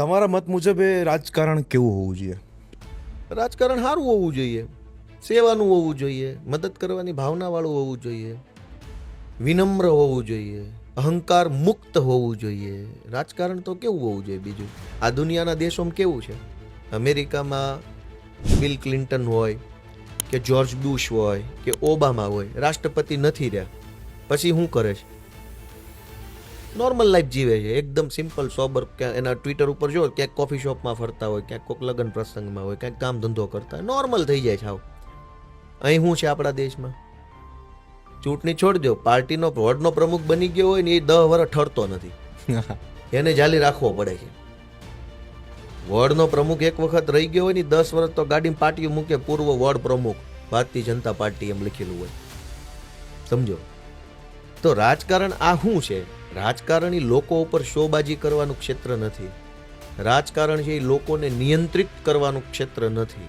તમારા મત મુજબ એ રાજકારણ કેવું હોવું જોઈએ? રાજકારણ સારું હોવું જોઈએ. સેવાનું હોવું જોઈએ. મદદ કરવાની ભાવનાવાળું હોવું જોઈએ. વિનમ્ર હોવું જોઈએ. અહંકાર મુક્ત હોવું જોઈએ. રાજકારણ તો કેવું હોવું જોઈએ બીજું? આ દુનિયાના દેશોમાં કેવું છે? અમેરિકામાં બિલ ક્લિન્ટન હોય કે જ્યોર્જ બુશ હોય કે ઓબામા હોય, રાષ્ટ્રપતિ નથી રહ્યા. પછી શું કરે છે? નોર્મલ લાઈફ જીવે છે. એકદમ સિમ્પલ સોબર ક્યાં એના ટ્વિટર ઉપર જો ક્યાંક કોફી શોપમાં ફરતા હોય ક્યાંક કોઈક લગ્ન પ્રસંગમાં હોય ક્યાંક કામ ધંધો કરતા નોર્મલ થઈ જાય છે આવ. અહીં શું છે આપણા દેશમાં? ચૂંટણી છોડજો પાર્ટીનો વોર્ડનો પ્રમુખ બની ગયો હોય ને એ દહ વર્ષ ઠરતો નથી. એને જાલી રાખવો પડે છે. વોર્ડનો પ્રમુખ એક વખત રહી ગયો હોય ને દસ વર્ષ તો ગાડીમાં પાર્ટી મૂકે પૂર્વ વોર્ડ પ્રમુખ ભારતીય જનતા પાર્ટી એમ લખેલું હોય. સમજો? તો રાજકારણ આ શું છે? રાજકારણ લોકો ઉપર શોબાજી કરવાનું ક્ષેત્ર નથી. રાજકારણ છે એ લોકોને નિયંત્રિત કરવાનું ક્ષેત્ર નથી.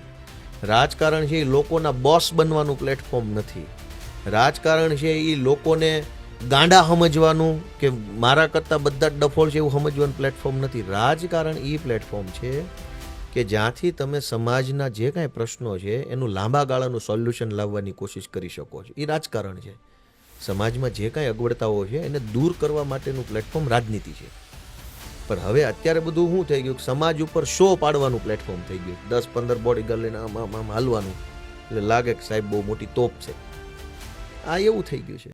રાજકારણ છે એ લોકોના બોસ બનવાનું પ્લેટફોર્મ નથી. રાજકારણ છે એ લોકોને ગાંડા સમજવાનું કે મારા કરતાં બધા ડફોળ છે એવું સમજવાનું પ્લેટફોર્મ નથી. રાજકારણ એ પ્લેટફોર્મ છે કે જ્યાંથી તમે સમાજના જે કાંઈ પ્રશ્નો છે એનું લાંબા ગાળાનું સોલ્યુશન લાવવાની કોશિશ કરી શકો છો. એ રાજકારણ છે. સમાજમાં જે કાંઈ અગવડતાઓ છે એને દૂર કરવા માટેનું પ્લેટફોર્મ રાજનીતિ છે. પણ હવે અત્યારે બધું શું થઈ ગયું? સમાજ ઉપર શો પાડવાનું પ્લેટફોર્મ થઈ ગયું. દસ પંદર બોડીગાર્ડ લઈને આમ આમ આમ હાલવાનું. એટલે લાગે કે સાહેબ બહુ મોટી તોપ છે. આ એવું થઈ ગયું છે.